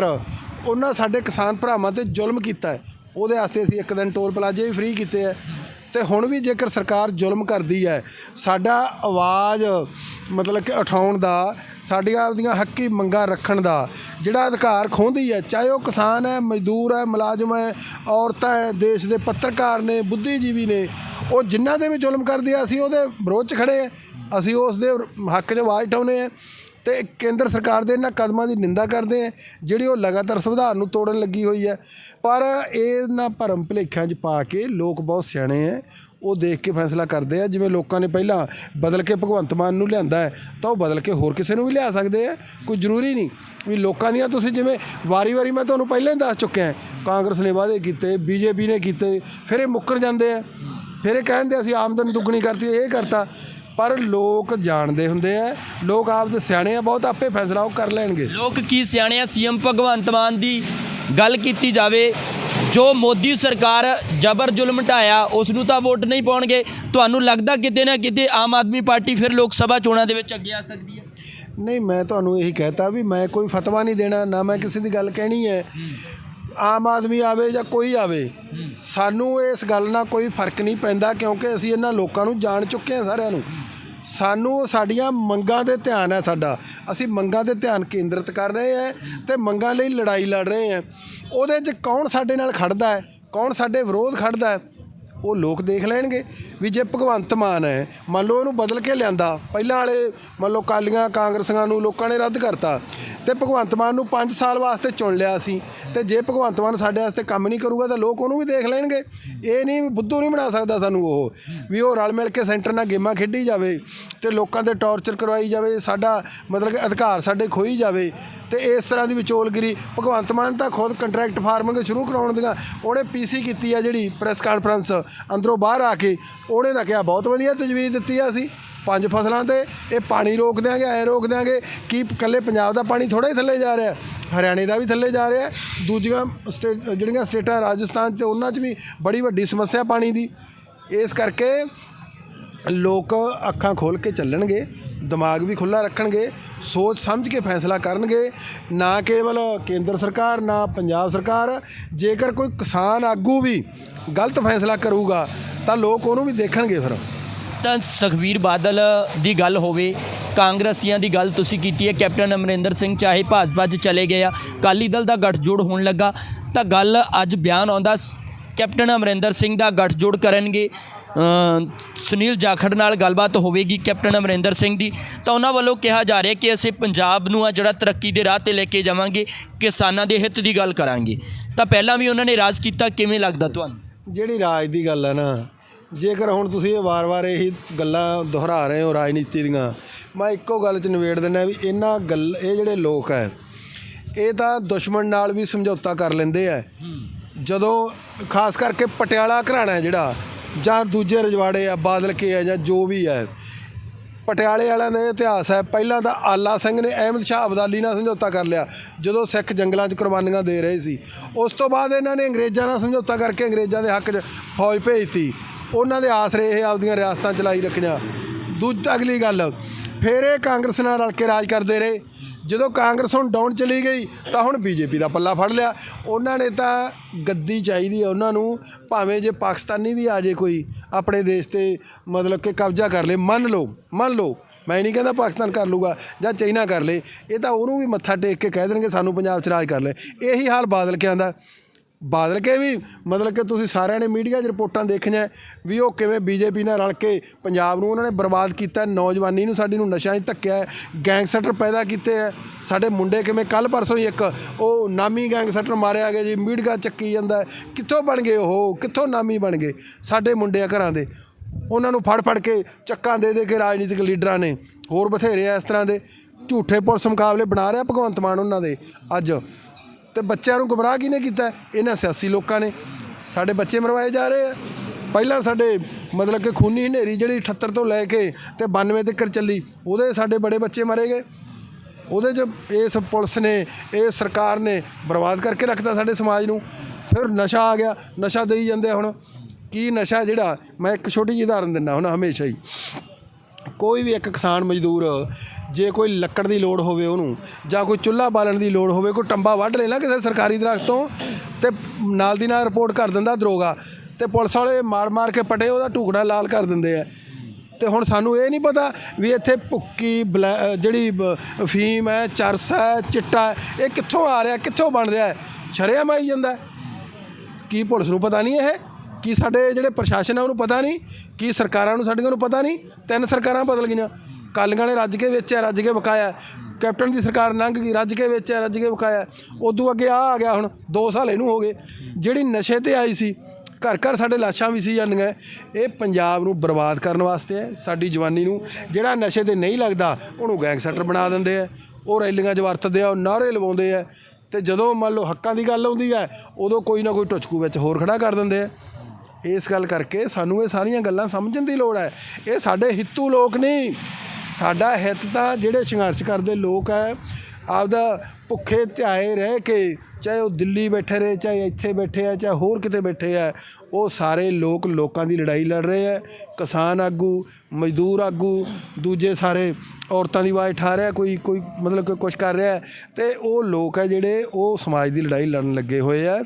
ਉਹਨਾਂ ਸਾਡੇ ਕਿਸਾਨ ਭਰਾਵਾਂ ਤੇ ਜ਼ੁਲਮ ਕੀਤਾ ਹੈ ਉਹਦੇ ਵਾਸਤੇ ਅਸੀਂ ਇੱਕ ਦਿਨ ਟੋਲ ਪਲਾਜ਼ੇ ਵੀ ਫ੍ਰੀ ਕੀਤੇ ਹੈ। ਤੇ ਹੁਣ ਵੀ ਜੇਕਰ ਸਰਕਾਰ ਜ਼ੁਲਮ ਕਰਦੀ ਹੈ, ਸਾਡਾ ਆਵਾਜ਼ ਮਤਲਬ ਕਿ ਉਠਾਉਣ ਦਾ, ਸਾਡੀਆਂ ਆਪਦੀਆਂ ਹੱਕੀ ਮੰਗਾਂ ਰੱਖਣ ਦਾ ਜਿਹੜਾ ਅਧਿਕਾਰ ਖੋਹਦੀ ਹੈ, ਚਾਹੇ ਉਹ ਕਿਸਾਨ ਹੈ, ਮਜ਼ਦੂਰ ਹੈ, ਮੁਲਾਜ਼ਮ ਹੈ, ਔਰਤਾਂ ਹੈ, ਦੇਸ਼ ਦੇ ਪੱਤਰਕਾਰ ਨੇ, ਬੁੱਧੀਜੀਵੀ ਨੇ, ਉਹ ਜਿਨ੍ਹਾਂ ਦੇ ਵੀ ਜ਼ੁਲਮ ਕਰਦੇ ਆ ਅਸੀਂ ਉਹਦੇ ਵਿਰੋਧ 'ਚ ਖੜੇ ਆ ਅਸੀਂ ਉਸ ਦੇ ਹੱਕ 'ਚ ਆਵਾਜ਼ ਉਠਾਉਂਦੇ ਆ ਤੇ ਕੇਂਦਰ ਸਰਕਾਰ ਦੇ ਇਹਨਾਂ ਕਦਮਾਂ ਦੀ ਨਿੰਦਾ ਕਰਦੇ ਆ, ਜਿਹੜੀ ਉਹ ਲਗਾਤਾਰ ਸੰਵਿਧਾਨ ਨੂੰ ਤੋੜਨ ਲੱਗੀ ਹੋਈ ਹੈ। ਪਰ ਇਹਨਾਂ ਭਰਮ ਭੁਲੇਖਿਆਂ 'ਚ ਪਾ ਕੇ ਲੋਕ ਬਹੁਤ ਸਿਆਣੇ ਆ, ਉਹ ਦੇਖ ਕੇ ਫੈਸਲਾ ਕਰਦੇ ਆ, ਜਿਵੇਂ ਲੋਕਾਂ ਨੇ ਪਹਿਲਾਂ ਬਦਲ ਕੇ ਭਗਵੰਤ ਮਾਨ ਨੂੰ ਲਿਆਂਦਾ ਹੈ, ਤਾਂ ਉਹ ਬਦਲ ਕੇ ਹੋਰ ਕਿਸੇ ਨੂੰ ਵੀ ਲਿਆ ਸਕਦੇ ਆ, ਕੋਈ ਜ਼ਰੂਰੀ ਨਹੀਂ। ਵੀ ਲੋਕਾਂ ਦੀਆਂ ਤੁਸੀਂ ਜਿਵੇਂ ਵਾਰੀ-ਵਾਰੀ ਮੈਂ ਤੁਹਾਨੂੰ ਪਹਿਲਾਂ ਹੀ ਦੱਸ ਚੁੱਕਿਆ, ਕਾਂਗਰਸ ਨੇ ਵਾਅਦੇ ਕੀਤੇ, ਬੀਜੇਪੀ ਨੇ ਕੀਤੇ, ਫਿਰ ਇਹ ਮੁੱਕਰ ਜਾਂਦੇ ਆ। ਫਿਰ ਇਹ ਕਹਿੰਦੇ ਅਸੀਂ ਆਮਦਨ ਦੁੱਗਣੀ ਕਰਤੀ, ਇਹ ਕਰਤਾ। ਪਰ ਲੋਕ ਜਾਣਦੇ ਹੁੰਦੇ ਆ ਲੋਕ ਆਪਦੇ ਸਿਆਣੇ ਆ ਬਹੁਤ ਆਪੇ ਫੈਸਲਾ ਉਹ ਕਰ ਲੈਣਗੇ। ਲੋਕ ਕੀ ਸਿਆਣੇ ਆ? ਸੀਐਮ ਭਗਵੰਤ ਮਾਨ ਦੀ ਗੱਲ ਕੀਤੀ ਜਾਵੇ ਜੋ ਮੋਦੀ ਸਰਕਾਰ ਜਬਰ ਜ਼ੁਲਮ ਢਾਇਆ ਉਸ ਨੂੰ ਤਾਂ ਵੋਟ ਨਹੀਂ ਪਾਉਣਗੇ। ਤੁਹਾਨੂੰ ਲੱਗਦਾ ਕਿਤੇ ਨਾ ਕਿਤੇ ਆਮ ਆਦਮੀ ਪਾਰਟੀ ਫਿਰ ਲੋਕ ਸਭਾ ਚੋਣਾਂ ਦੇ ਵਿੱਚ ਅੱਗੇ ਆ ਸਕਦੀ ਹੈ? ਨਹੀਂ ਮੈਂ ਤੁਹਾਨੂੰ ਇਹੀ ਕਹਿਤਾ ਵੀ ਮੈਂ ਕੋਈ ਫਤਵਾ ਨਹੀਂ ਦੇਣਾ ਨਾ ਮੈਂ ਕਿਸੇ ਦੀ ਗੱਲ ਕਹਿਣੀ ਹੈ। ਆਮ ਆਦਮੀ ਆਵੇ ਜਾਂ ਕੋਈ ਆਵੇ ਸਾਨੂੰ ਇਸ ਗੱਲ ਨਾਲ ਕੋਈ ਫ਼ਰਕ ਨਹੀਂ ਪੈਂਦਾ ਕਿਉਂਕਿ ਅਸੀਂ ਇਹਨਾਂ ਲੋਕਾਂ ਨੂੰ ਜਾਣ ਚੁੱਕੇ ਹਾਂ ਸਾਰਿਆਂ ਨੂੰ। ਸਾਨੂੰ ਸਾਡੀਆਂ ਮੰਗਾਂ ਤੇ ਧਿਆਨ ਹੈ ਸਾਡਾ। ਅਸੀਂ ਮੰਗਾਂ ਤੇ ਧਿਆਨ ਕੇਂਦਰਿਤ ਕਰ ਰਹੇ ਹਾਂ ਤੇ ਮੰਗਾਂ ਲਈ ਲੜਾਈ ਲੜ ਰਹੇ ਹਾਂ। ਉਹਦੇ 'ਚ ਕੌਣ ਸਾਡੇ ਨਾਲ ਖੜਦਾ ਹੈ? ਕੌਣ ਸਾਡੇ ਵਿਰੋਧ ਖੜਦਾ ਹੈ? ਉਹ ਲੋਕ ਦੇਖ ਲੈਣਗੇ। ਵੀ ਜੇ ਭਗਵੰਤ ਮਾਨ ਹੈ, ਮੰਨ ਲਓ ਉਹਨੂੰ ਬਦਲ ਕੇ ਲਿਆਂਦਾ, ਪਹਿਲਾਂ ਵਾਲੇ ਮੰਨ ਲਓ ਕਾਲੀਆਂ ਕਾਂਗਰਸੀਆਂ ਨੂੰ ਲੋਕਾਂ ਨੇ ਰੱਦ ਕਰਤਾ, ਤੇ ਭਗਵੰਤ ਮਾਨ ਨੂੰ 5 ਸਾਲ ਵਾਸਤੇ ਚੁਣ ਲਿਆ ਸੀ, ਤੇ ਜੇ ਭਗਵੰਤ ਮਾਨ ਸਾਡੇ ਵਾਸਤੇ ਕੰਮ ਨਹੀਂ ਕਰੂਗਾ ਤਾਂ ਲੋਕ ਉਹਨੂੰ ਵੀ ਦੇਖ ਲੈਣਗੇ। ਇਹ ਨਹੀਂ ਵੀ ਬੁੱਧੂ ਨਹੀਂ ਬਣਾ ਸਕਦਾ ਸਾਨੂੰ ਉਹ, ਵੀ ਉਹ ਰਲ ਮਿਲ ਕੇ ਸੈਂਟਰ ਨਾਲ ਗੇਮਾਂ ਖੇਡੀ ਜਾਵੇ, ਤੇ ਲੋਕਾਂ ਤੇ ਟੌਰਚਰ ਕਰਵਾਈ ਜਾਵੇ, ਸਾਡਾ ਮਤਲਬ ਕਿ ਅਧਿਕਾਰ ਸਾਡੇ ਖੋਈ ਜਾਵੇ, ਤੇ ਇਸ ਤਰ੍ਹਾਂ ਦੀ ਵਿਚੋਲਗਿਰੀ, ਭਗਵੰਤ ਮਾਨ ਤਾਂ ਖੁਦ ਕੰਟਰੈਕਟ ਫਾਰਮਿੰਗ ਸ਼ੁਰੂ ਕਰਾਉਣ ਦੀਆਂ, ਉਹਨੇ ਪੀਸੀ ਕੀਤੀ ਆ ਜਿਹੜੀ ਪ੍ਰੈਸ ਕਾਨਫਰੰਸ ਅੰਦਰੋਂ ਬਾਹਰ ਆ ਕੇ ਉਹਨੇ ਤਾਂ ਕਿਹਾ, ਬਹੁਤ ਵਧੀਆ ਤਜਵੀਜ਼ ਦਿੱਤੀ ਆ ਅਸੀਂ ਪੰਜ ਫਸਲਾਂ ਤੇ। ਇਹ ਪਾਣੀ ਰੋਕ ਦਿਆਂਗੇ, ਐ ਰੋਕ ਦਿਆਂਗੇ ਕੀ ਇਕੱਲੇ ਪੰਜਾਬ ਦਾ ਪਾਣੀ ਥੋੜਾ ਹੀ ਥੱਲੇ ਜਾ ਰਿਹਾ ਹਰਿਆਣੇ ਦਾ ਵੀ ਥੱਲੇ ਜਾ ਰਿਹਾ ਦੂਜੀਆਂ ਸਟੇਟ ਜਿਹੜੀਆਂ ਸਟੇਟਾਂ ਰਾਜਸਥਾਨ ਤੇ ਉਹਨਾਂ 'ਚ ਵੀ ਬੜੀ ਵੱਡੀ ਸਮੱਸਿਆ ਪਾਣੀ ਦੀ। ਇਸ ਕਰਕੇ ਲੋਕ ਅੱਖਾਂ ਖੋਲ ਕੇ ਚੱਲਣਗੇ, ਦਿਮਾਗ ਵੀ ਖੁੱਲਾ ਰੱਖਣਗੇ, ਸੋਚ ਸਮਝ ਕੇ ਫੈਸਲਾ ਕਰਨਗੇ। ਨਾ ਕੇਵਲ ਕੇਂਦਰ ਸਰਕਾਰ, ਨਾ ਪੰਜਾਬ ਸਰਕਾਰ। ਜੇਕਰ ਕੋਈ ਕਿਸਾਨ ਆਗੂ ਵੀ ਗਲਤ ਫੈਸਲਾ ਕਰੂਗਾ ਤਾਂ ਲੋਕ ਉਹਨੂੰ ਵੀ ਦੇਖਣਗੇ ਫਿਰ। ਤਾਂ ਸੁਖਬੀਰ ਬਾਦਲ ਦੀ ਗੱਲ ਹੋਵੇ ਕਾਂਗਰਸੀਆਂ ਦੀ ਗੱਲ ਤੁਸੀਂ ਕੀਤੀ ਹੈ ਕੈਪਟਨ ਅਮਰਿੰਦਰ ਸਿੰਘ ਚਾਹੇ ਭਾਜਪਾ 'ਚ ਚਲੇ ਗਏ ਆ ਕਾਲੀ ਦਲ ਦਾ ਗੱਠਜੋੜ ਹੋਣ ਲੱਗਾ ਤਾਂ ਗੱਲ ਅੱਜ ਬਿਆਨ ਆਉਂਦਾ ਕੈਪਟਨ ਅਮਰਿੰਦਰ ਸਿੰਘ ਦਾ ਗੱਠਜੋੜ ਕਰਨਗੇ ਸੁਨੀਲ ਜਾਖੜ ਨਾਲ ਗੱਲਬਾਤ ਹੋਵੇਗੀ ਕੈਪਟਨ ਅਮਰਿੰਦਰ ਸਿੰਘ ਦੀ। ਤਾਂ ਉਹਨਾਂ ਵੱਲੋਂ ਕਿਹਾ ਜਾ ਰਿਹਾ ਕਿ ਅਸੀਂ ਪੰਜਾਬ ਨੂੰ ਆ ਜਿਹੜਾ ਤਰੱਕੀ ਦੇ ਰਾਹ ਤੇ ਲੈ ਕੇ ਜਾਵਾਂਗੇ ਕਿਸਾਨਾਂ ਦੇ ਹਿੱਤ ਦੀ ਗੱਲ ਕਰਾਂਗੇ। ਤਾਂ ਪਹਿਲਾਂ ਵੀ ਉਹਨਾਂ ਨੇ ਰਾਜ ਕੀਤਾ ਕਿਵੇਂ ਲੱਗਦਾ ਤੁਹਾਨੂੰ? ਜਿਹੜੀ ਰਾਜ ਦੀ ਗੱਲ ਹੈ ਨਾ ਜੇਕਰ ਹੁਣ ਤੁਸੀਂ ਇਹ ਵਾਰ-ਵਾਰ ਇਹੀ ਗੱਲਾਂ ਦੁਹਰਾ ਰਹੇ ਹੋ ਰਾਜਨੀਤੀ ਦੀਆਂ, ਮੈਂ ਇੱਕੋ ਗੱਲ 'ਚ ਨਿਬੇੜ ਦਿੰਦਾ ਵੀ ਇਹਨਾਂ ਗੱਲ, ਇਹ ਜਿਹੜੇ ਲੋਕ ਹੈ, ਇਹ ਤਾਂ ਦੁਸ਼ਮਣ ਨਾਲ ਵੀ ਸਮਝੌਤਾ ਕਰ ਲੈਂਦੇ ਆ। ਜਦੋਂ ਖਾਸ ਕਰਕੇ ਪਟਿਆਲਾ ਘਰਾਣਾ ਜਿਹੜਾ, ਜਾਂ ਦੂਜੇ ਰਜਵਾੜੇ ਆ, ਬਾਦਲ ਕੇ ਆ ਜਾਂ ਜੋ ਵੀ ਹੈ, ਪਟਿਆਲੇ ਵਾਲਿਆਂ ਦਾ ਇਹ ਇਤਿਹਾਸ ਹੈ, ਪਹਿਲਾਂ ਤਾਂ ਆਲਾ ਸਿੰਘ ਨੇ ਅਹਿਮਦ ਸ਼ਾਹ ਅਬਦਾਲੀ ਨਾਲ ਸਮਝੌਤਾ ਕਰ ਲਿਆ, ਜਦੋਂ ਸਿੱਖ ਜੰਗਲਾਂ 'ਚ ਕੁਰਬਾਨੀਆਂ ਦੇ ਰਹੇ ਸੀ। ਉਸ ਤੋਂ ਬਾਅਦ ਇਹਨਾਂ ਨੇ ਅੰਗਰੇਜ਼ਾਂ ਨਾਲ ਸਮਝੌਤਾ ਕਰਕੇ ਅੰਗਰੇਜ਼ਾਂ ਦੇ ਹੱਕ 'ਚ ਫੌਜ ਭੇਜਤੀ। ਉਹਨਾਂ ਦੇ ਆਸਰੇ ਇਹ ਆਪਦੀਆਂ ਰਿਆਸਤਾਂ ਚਲਾਈ ਰੱਖੀਆਂ। ਦੂਜੀ, ਅਗਲੀ ਗੱਲ, ਫਿਰ ਇਹ ਕਾਂਗਰਸ ਨਾਲ ਰਲ ਕੇ ਰਾਜ ਕਰਦੇ ਰਹੇ। ਜਦੋਂ ਕਾਂਗਰਸ ਹੁਣ ਡਾਊਨ ਚਲੀ ਗਈ, ਤਾਂ ਹੁਣ ਬੀਜੇਪੀ ਦਾ ਪੱਲਾ ਫੜ ਲਿਆ। ਉਹਨਾਂ ਨੇ ਤਾਂ ਗੱਦੀ ਚਾਹੀਦੀ ਹੈ ਉਹਨਾਂ ਨੂੰ, ਭਾਵੇਂ ਜੇ ਪਾਕਿਸਤਾਨੀ ਵੀ ਆ ਜੇ ਕੋਈ, ਆਪਣੇ ਦੇਸ਼ ਤੇ ਮਤਲਬ ਕਿ ਕਬਜ਼ਾ ਕਰ ਲੇ। ਮੰਨ ਲਓ ਮੰਨ ਲਓ, ਮੈਂ ਨਹੀਂ ਕਹਿੰਦਾ ਪਾਕਿਸਤਾਨ ਕਰ ਲੂਗਾ ਜਾਂ ਚਾਈਨਾ ਕਰ ਲੇ, ਇਹ ਤਾਂ ਉਹਨੂੰ ਵੀ ਮੱਥਾ ਟੇਕ ਕੇ ਕਹਿ ਦੇਣਗੇ, ਸਾਨੂੰ ਪੰਜਾਬ 'ਚ ਰਾਜ ਕਰ ਲੈ। ਇਹੀ ਹਾਲ ਬਾਦਲ ਕੇ ਆਂਦਾ ਬਾਦਲ ਕੇ ਵੀ, ਮਤਲਬ ਕਿ ਤੁਸੀਂ ਸਾਰਿਆਂ ਨੇ ਮੀਡੀਆ 'ਚ ਰਿਪੋਰਟਾਂ ਦੇਖੀਆਂ ਵੀ ਉਹ ਕਿਵੇਂ ਬੀਜੇਪੀ ਨਾਲ ਰਲ ਕੇ ਪੰਜਾਬ ਨੂੰ ਉਹਨਾਂ ਨੇ ਬਰਬਾਦ ਕੀਤਾ, ਨੌਜਵਾਨੀ ਨੂੰ ਸਾਡੀ ਨੂੰ ਨਸ਼ਿਆਂ 'ਚ ਧੱਕਿਆ, ਗੈਂਗਸਟਰ ਪੈਦਾ ਕੀਤੇ ਹੈ ਸਾਡੇ ਮੁੰਡੇ ਕਿਵੇਂ ਕੱਲ ਪਰਸੋਂ ਹੀ ਇੱਕ, ਉਹ ਨਾਮੀ ਗੈਂਗਸਟਰ ਮਾਰਿਆ ਗਿਆ ਜੀ, ਮੀਡੀਆ ਚੱਕੀ ਜਾਂਦਾ। ਕਿੱਥੋਂ ਬਣ ਗਏ ਉਹ? ਕਿੱਥੋਂ ਨਾਮੀ ਬਣ ਗਏ? ਸਾਡੇ ਮੁੰਡੇ ਆ ਘਰਾਂ ਦੇ। ਉਹਨਾਂ ਨੂੰ ਫੜ ਫੜ ਕੇ ਚੱਕਾਂ ਦੇ ਦੇ ਕੇ ਰਾਜਨੀਤਿਕ ਲੀਡਰਾਂ ਨੇ। ਹੋਰ ਬਥੇਰੇ ਆ ਇਸ ਤਰ੍ਹਾਂ ਦੇ। ਝੂਠੇ ਪੁਲਿਸ ਮੁਕਾਬਲੇ ਬਣਾ ਰਿਹਾ ਭਗਵੰਤ ਮਾਨ ਉਹਨਾਂ ਦੇ ਅੱਜ। ਤੇ ਬੱਚਿਆਂ ਨੂੰ ਗੁੰਮਰਾਹ ਕਿਹਨੇ ਕੀਤਾ? ਇਹਨਾਂ ਸਿਆਸੀ ਲੋਕਾਂ ਨੇ। ਸਾਡੇ ਬੱਚੇ ਮਰਵਾਏ ਜਾ ਰਹੇ ਆ। ਪਹਿਲਾਂ ਸਾਡੇ ਮਤਲਬ ਕਿ ਖੂਨੀ ਹਨੇਰੀ ਜਿਹੜੀ 78 ਤੋਂ ਲੈ ਕੇ ਤੇ 92 ਤੱਕ ਚੱਲੀ, ਉਹਦੇ ਸਾਡੇ ਬੜੇ ਬੱਚੇ ਮਰੇ ਗਏ। ਉਹਦੇ 'ਚ ਇਸ ਪੁਲਿਸ ਨੇ, ਇਹ ਸਰਕਾਰ ਨੇ ਬਰਬਾਦ ਕਰਕੇ ਰੱਖਤਾ ਸਾਡੇ ਸਮਾਜ ਨੂੰ। ਫਿਰ ਨਸ਼ਾ ਆ ਗਿਆ। ਨਸ਼ਾ ਦੇਈ ਜਾਂਦੇ ਹੁਣ। ਕੀ ਨਸ਼ਾ ਜਿਹੜਾ? ਮੈਂ ਇੱਕ ਛੋਟੀ ਜਿਹੀ ਉਦਾਹਰਨ ਦਿੰਦਾ ਹੁਣ ਹਮੇਸ਼ਾ ਹੀ। ਕੋਈ ਵੀ ਇੱਕ ਕਿਸਾਨ ਮਜ਼ਦੂਰ ਜੇ ਕੋਈ ਲੱਕੜ ਦੀ ਲੋੜ ਹੋਵੇ ਉਹਨੂੰ ਜਾਂ ਕੋਈ ਚੁੱਲ੍ਹਾ ਬਾਲਣ ਦੀ ਲੋੜ ਹੋਵੇ, ਕੋਈ ਟੰਬਾ ਵੱਢ ਲੈ ਨਾ ਕਿਸੇ ਸਰਕਾਰੀ ਦਰਖਤ ਤੋਂ ਤੇ ਨਾਲ ਦੀ ਨਾਲ ਰਿਪੋਰਟ ਕਰ ਦਿੰਦਾ ਦਰੋਗਾ ਤੇ ਪੁਲਿਸ ਵਾਲੇ ਮਾਰ ਮਾਰ ਕੇ ਪਟੇ ਉਹਦਾ ਟੁਕੜਾ ਲਾਲ ਕਰ ਦਿੰਦੇ ਆ। ਤੇ ਹੁਣ ਸਾਨੂੰ ਇਹ ਨਹੀਂ ਪਤਾ ਵੀ ਇੱਥੇ ਭੁੱਕੀ, ਬਲੈ- ਜਿਹੜੀ ਬ- ਅਫੀਮ ਹੈ, ਚਰਸ ਹੈ, ਚਿੱਟਾ ਇਹ ਕਿੱਥੋਂ ਆ ਰਿਹਾ, ਕਿੱਥੋਂ ਬਣ ਰਿਹਾ ਹੈ? ਸ਼ਰੇਆਮ ਜਾਂਦਾ ਕੀ ਪੁਲਿਸ ਨੂੰ ਪਤਾ ਨਹੀਂ ਇਹ? ਕੀ ਸਾਡੇ ਜਿਹੜੇ ਪ੍ਰਸ਼ਾਸਨ ਹੈ ਉਹਨੂੰ ਪਤਾ ਨਹੀਂ? ਕੀ ਸਰਕਾਰਾਂ ਨੂੰ ਸਾਡੀਆਂ ਨੂੰ ਪਤਾ ਨਹੀਂ? ਤਿੰਨ ਸਰਕਾਰਾਂ ਬਦਲ ਗਈਆਂ। ਕਾਲੀਆਂ ਨੇ ਰੱਜ ਕੇ ਵੇਚਿਆ, ਰੱਜ ਕੇ ਵਿਕਾਇਆ। ਕੈਪਟਨ ਦੀ ਸਰਕਾਰ ਲੰਘ ਗਈ, ਰੱਜ ਕੇ ਵੇਚਿਆ, ਰੱਜ ਕੇ ਵਿਕਾਇਆ। ਉਦੋਂ ਅੱਗੇ ਆ ਆ ਗਿਆ ਹੁਣ 2 ਸਾਲ ਇਹਨੂੰ ਹੋ ਗਏ। ਜਿਹੜੀ ਨਸ਼ੇ ਤੇ ਆਈ ਸੀ, ਘਰ ਘਰ ਸਾਡੇ ਲਾਸ਼ਾਂ ਵੀ ਸੀ ਜਾਂਦੀਆਂ। ਇਹ ਪੰਜਾਬ ਨੂੰ ਬਰਬਾਦ ਕਰਨ ਵਾਸਤੇ ਹੈ। ਸਾਡੀ ਜਵਾਨੀ ਨੂੰ ਜਿਹੜਾ ਨਸ਼ੇ ਤੇ ਨਹੀਂ ਲੱਗਦਾ, ਉਹਨੂੰ ਗੈਂਗਸਟਰ ਬਣਾ ਦਿੰਦੇ ਆ। ਉਹ ਰੈਲੀਆਂ 'ਚ ਵਰਤਦੇ ਆ, ਉਹ ਨਾਅਰੇ ਲਵਾਉਂਦੇ ਆ। ਤੇ ਜਦੋਂ ਮੰਨ ਲਓ ਹੱਕਾਂ ਦੀ ਗੱਲ ਆਉਂਦੀ ਹੈ, ਉਦੋਂ ਕੋਈ ਨਾ ਕੋਈ ਟੁਚਕੂ ਵਿੱਚ ਹੋਰ ਖੜਾ ਕਰ ਦਿੰਦੇ ਆ। ਇਸ ਗੱਲ ਕਰਕੇ ਸਾਨੂੰ ਇਹ ਸਾਰੀਆਂ ਗੱਲਾਂ ਸਮਝਣ ਦੀ ਲੋੜ ਹੈ। ਇਹ ਸਾਡੇ ਹਿੱਤੂ ਲੋਕ ਨਹੀਂ ਸਾਡਾ ਹਿੱਤ ਤਾਂ ਜਿਹੜੇ ਸੰਘਰਸ਼ ਕਰਦੇ ਲੋਕ ਹੈ, ਆਪਦਾ ਭੁੱਖੇ ਧਿਆਏ ਰਹਿ ਕੇ ਚਾਹੇ ਉਹ ਦਿੱਲੀ ਬੈਠੇ ਰਹੇ, ਚਾਹੇ ਇੱਥੇ ਬੈਠੇ ਆ, ਚਾਹੇ ਹੋਰ ਕਿਤੇ ਬੈਠੇ ਆ, ਉਹ ਸਾਰੇ ਲੋਕ ਲੋਕਾਂ ਦੀ ਲੜਾਈ ਲੜ ਰਹੇ ਆ। ਕਿਸਾਨ ਆਗੂ, ਮਜ਼ਦੂਰ ਆਗੂ, ਦੂਜੇ ਸਾਰੇ ਔਰਤਾਂ ਦੀ ਆਵਾਜ਼ ਠਾ ਰਿਹਾ, ਕੋਈ ਕੋਈ ਮਤਲਬ ਕੋਈ ਕੁਛ ਕਰ ਰਿਹਾ। ਤੇ ਉਹ ਲੋਕ ਹੈ ਜਿਹੜੇ ਉਹ ਸਮਾਜ ਦੀ ਲੜਾਈ ਲੜਨ ਲੱਗੇ ਹੋਏ ਆ।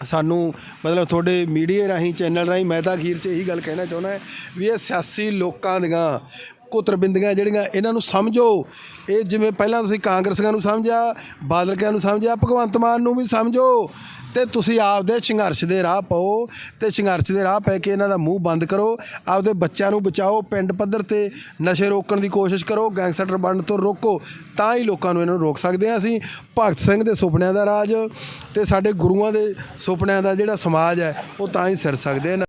ਸਾਨੂੰ ਮਤਲਬ ਤੁਹਾਡੇ ਮੀਡੀਆ ਰਾਹੀਂ, ਚੈਨਲ ਰਾਹੀਂ ਮੈਂ ਤਾਂ ਅਖੀਰ 'ਚ ਇਹੀ ਗੱਲ ਕਹਿਣਾ ਚਾਹੁੰਦਾ ਵੀ ਇਹ ਸਿਆਸੀ ਲੋਕਾਂ ਦੀਆਂ ਕੁਤਰਬਿੰਦੀਆਂ ਜਿਹੜੀਆਂ ਇਹਨਾਂ ਨੂੰ ਸਮਝੋ। ਇਹ ਜਿਵੇਂ ਪਹਿਲਾਂ ਤੁਸੀਂ ਕਾਂਗਰਸੀਆਂ ਨੂੰ ਸਮਝਿਆ ਬਾਦਲਕਿਆਂ ਨੂੰ ਸਮਝਿਆ, ਭਗਵੰਤ ਮਾਨ ਨੂੰ ਵੀ ਸਮਝੋ। ਤੇ ਤੁਸੀਂ ਆਪਦੇ ਸੰਘਰਸ਼ ਦੇ ਰਾਹ ਪਾਓ ਤੇ ਸੰਘਰਸ਼ ਦੇ ਰਾਹ ਪੈ ਕੇ ਇਹਨਾਂ ਦਾ ਮੂੰਹ ਬੰਦ ਕਰੋ। ਆਪਦੇ ਬੱਚਿਆਂ ਨੂੰ ਬਚਾਓ, ਪਿੰਡ ਪੱਧਰ ਤੇ ਨਸ਼ੇ ਰੋਕਣ ਦੀ ਕੋਸ਼ਿਸ਼ ਕਰੋ, ਗੈਂਗਸਟਰ ਬਣਨ ਤੋਂ ਰੋਕੋ, ਤਾਂ ਹੀ ਲੋਕਾਂ ਨੂੰ ਇਹਨਾਂ ਨੂੰ ਰੋਕ ਸਕਦੇ ਹਾਂ ਅਸੀਂ। ਭਗਤ ਸਿੰਘ ਦੇ ਸੁਪਨਿਆਂ ਦਾ ਰਾਜ ਤੇ ਸਾਡੇ ਗੁਰੂਆਂ ਦੇ ਸੁਪਨਿਆਂ ਦਾ ਜਿਹੜਾ ਸਮਾਜ ਹੈ, ਉਹ ਤਾਂ ਹੀ ਸਿਰ ਸਕਦੇ ਨੇ